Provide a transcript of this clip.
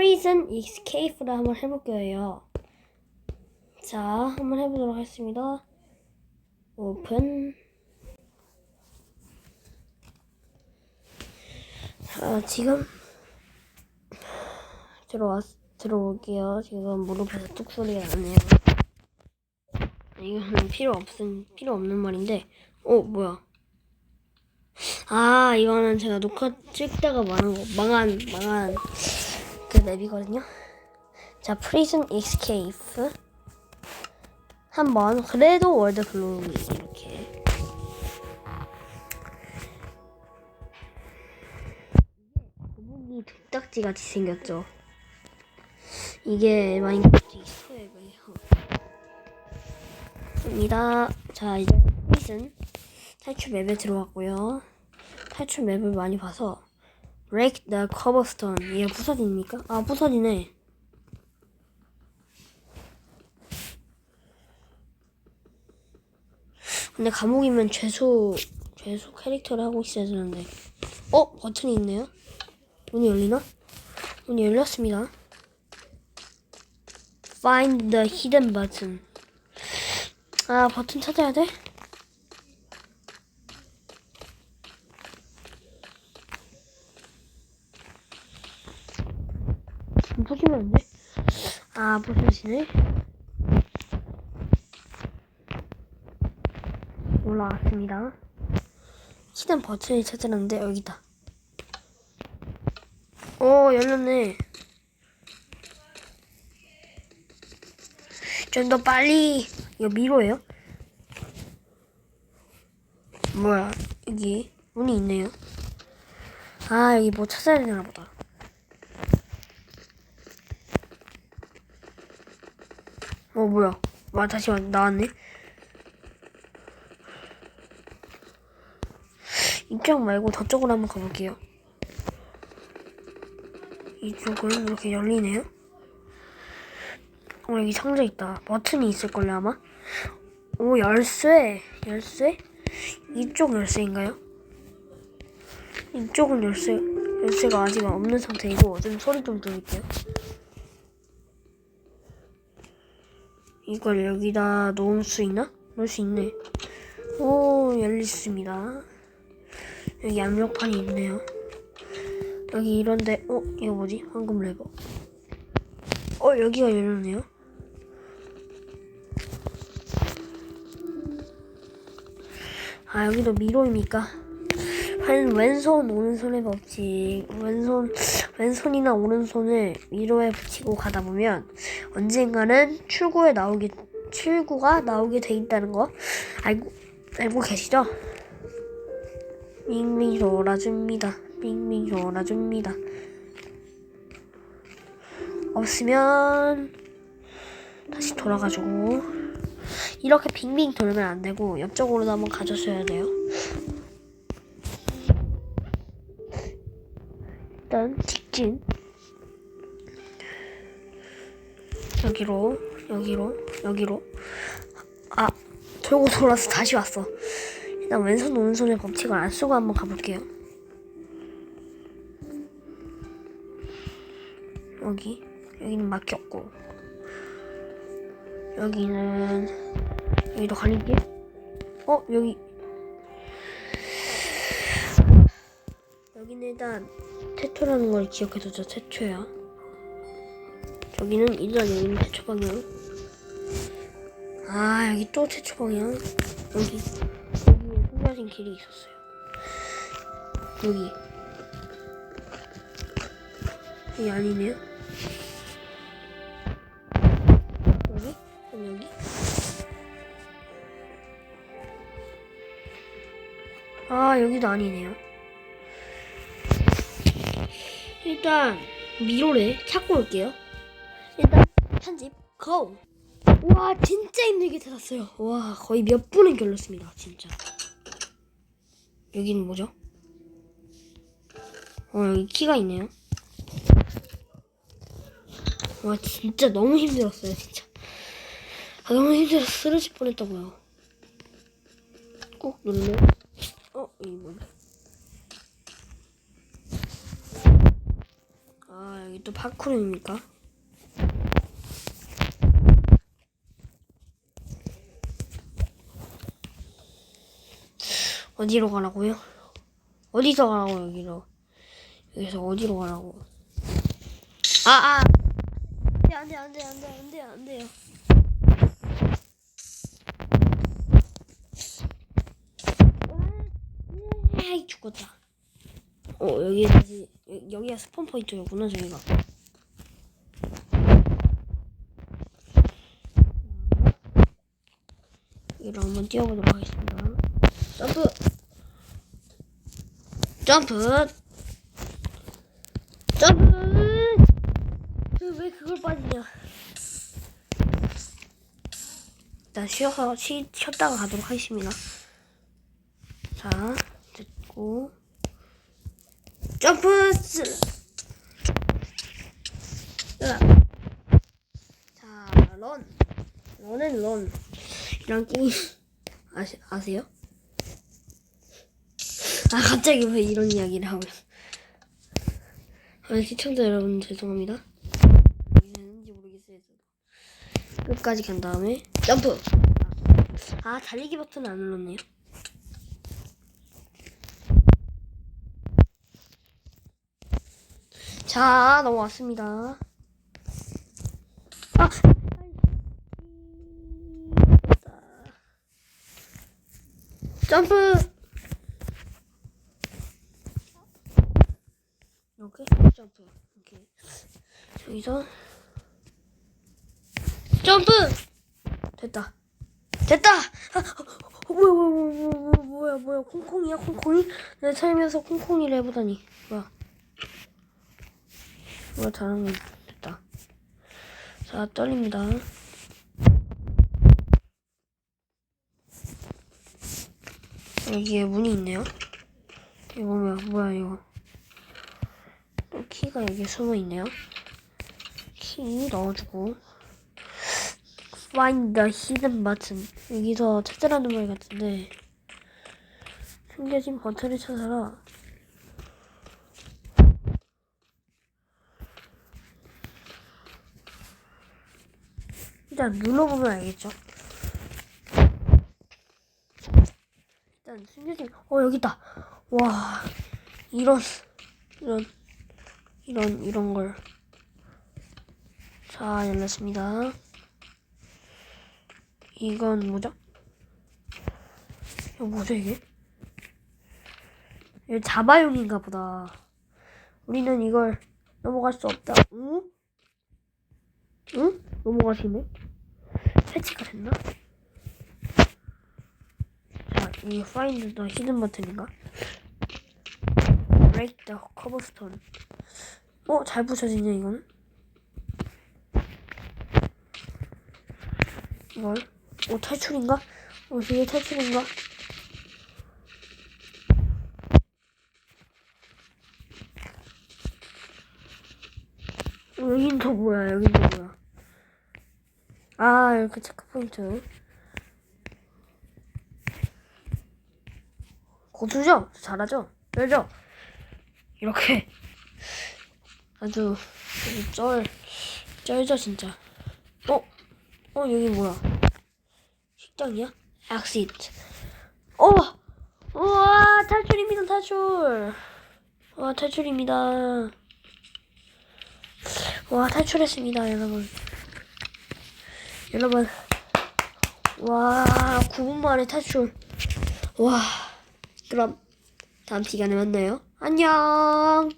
Prison Escape를 한번 해볼 거예요. 자, 한번 해보도록 하겠습니다. 오픈. 자, 지금 들어왔 들어올게요. 지금 무릎에서 뚝 소리가 나네요. 이거는 필요 없은 필요 없는 말인데, 어 뭐야? 아 이거는 제가 녹화 찍다가 망한 거 망한 망한 그 맵이거든요. 자, 프리즌 익스케이프 한번 그래도 월드 글로리 이렇게 거북이 독딱지 같이 생겼죠. 이게 마인크래프트 이스터에그예요. 입니다. 자 이제 프리즌 탈출 맵에 들어왔고요. 탈출 맵을 많이 봐서 break the cobblestone 얘가 부서집니까? 아 부서지네. 근데 감옥이면 죄수 죄수 캐릭터를 하고 있어야 되는데 어 버튼이 있네요. 문이 열리나? 문이 열렸습니다. Find the hidden button. 아 버튼 찾아야 돼? 안 돼? 아 부서지네. 올라왔습니다. 히든 버튼을 찾았는데 여기다. 오 열렸네. 좀 더 빨리. 이거 미로예요? 뭐야 여기 문이 있네요. 아 여기 뭐 찾아야 되나 보다. 어 뭐야? 와 다시 왔- 나왔네. 이쪽 말고 저쪽으로 한번 가볼게요. 이쪽은 이렇게 열리네요. 어, 여기 상자 있다. 버튼이 있을 걸요, 아마? 오, 열쇠. 열쇠? 이쪽 열쇠인가요? 이쪽은 열쇠, 열쇠가 아직 없는 상태이고, 좀 소리 좀 들을게요. 이걸 여기다 놓을 수 있나? 놓을 수 있네. 오, 열렸습니다. 여기 압력판이 있네요. 여기 이런데, 어, 이거 뭐지? 황금 레버. 어, 여기가 열렸네요. 아, 여기도 미로입니까? 한 왼손, 오른손의 법칙. 왼손, 왼손이나 오른손을 미로에 붙이고 가다 보면 언젠가는 출구에 나오게, 출구가 나오게 돼 있다는 거 알고, 알고 계시죠? 밍밍 돌아줍니다. 밍밍 돌아줍니다. 없으면 다시 돌아가지고 이렇게 빙빙 돌면 안 되고 옆쪽으로도 한번 가져줘야 돼요. 일단 직진 여기로 여기로 여기로 아 돌고 돌아서 다시 왔어. 일단 왼손 오른손의 법칙을 안 쓰고 한번 가볼게요. 여기 여기는 막혔고 여기는 여기도 가릴게. 어 여기 여기는 일단 태초라는 걸 기억해두자. 태초야. 저기는 일단 여기는 태초 방향. 아 여기 또 태초 방향. 여기 여기에 숨겨진 길이 있었어요. 여기 여기 아니네요. 여기? 여기? 아 여기도 아니네요. 일단 미로래 찾고 올게요. 편집 고! 와 진짜 힘들게 찾았어요. 와 거의 몇 분은 걸렸습니다. 진짜. 여기는 뭐죠? 어 여기 키가 있네요. 와 진짜 너무 힘들었어요 진짜. 아, 너무 힘들어서 쓰러질 뻔했다고요. 꼭 눌러. 어 여기 뭐지? 아 여기 또 파크룸입니까? 어디로 가라고요? 어디서 가라고 여기로? 여기서 어디로 가라고? 아 아. 안돼 안돼 안돼 안돼 안돼요. 아이 죽었다. 어 여기 다시 여- 여기가 스폰 포인트였구나 저희가. 여기로 한번 뛰어보도록 하겠습니다. 점프. 점프. 점프. 그왜 그걸 빠지냐? 일단 쉬어서 쉬, 쉬었다가 가도록 하겠습니다. 자, 됐고. 점프! 스- 으악. 자, 런. 런은 런. 이런 게임 아시, 아세요? 아, 갑자기 왜 이런 이야기를 하고. 아, 시청자 여러분 죄송합니다. 왜 하는지 모르겠어요. 끝까지 간 다음에 점프! 아, 달리기 버튼 안 눌렀네요. 자, 넘어왔습니다. 아! 점프! 이렇게 점프. 이렇게. 여기서 점프! 됐다. 됐다! 아, 어, 뭐야, 뭐야, 뭐야, 뭐야, 뭐야, 뭐야, 콩콩이야, 콩콩이? 내 살면서 콩콩이를 해보다니. 뭐야. 뭐야, 잘한 건 됐다. 자, 떨립니다. 여기에 문이 있네요. 이거 뭐야, 뭐야, 이거. 또 키가 여기 숨어 있네요. 키 넣어주고. Find the hidden button. 여기서 찾으라는 말 같은데. 숨겨진 버튼을 찾아라. 일단 눌러보면 알겠죠. 일단 숨겨진 어 여기 있다. 와 이런 이런 이런 이런 걸. 자 열렸습니다. 이건 뭐죠? 이거 뭐죠 이게? 이거 자바용인가 보다. 우리는 이걸 넘어갈 수 없다. 응? 응? 넘어가시네? 패치가 됐나? 자, 이 find the hidden 버튼인가? break the cobblestone. 어, 잘 부셔지네, 이거는. 이걸. 어, 탈출인가? 어, 이게 탈출인가? 어, 여긴 또 뭐야, 여긴 또 뭐야. 아, 이렇게 체크포인트. 고수죠? 잘하죠? 쩔죠? 이렇게. 아주, 쩔, 쩔죠, 진짜. 어? 어, 여기 뭐야? 식당이야? exit. 어! 우와, 탈출입니다, 탈출. 와, 탈출입니다. 와, 탈출했습니다, 여러분. 여러분 와 9분 만에 탈출 와 그럼 다음 시간에 만나요 안녕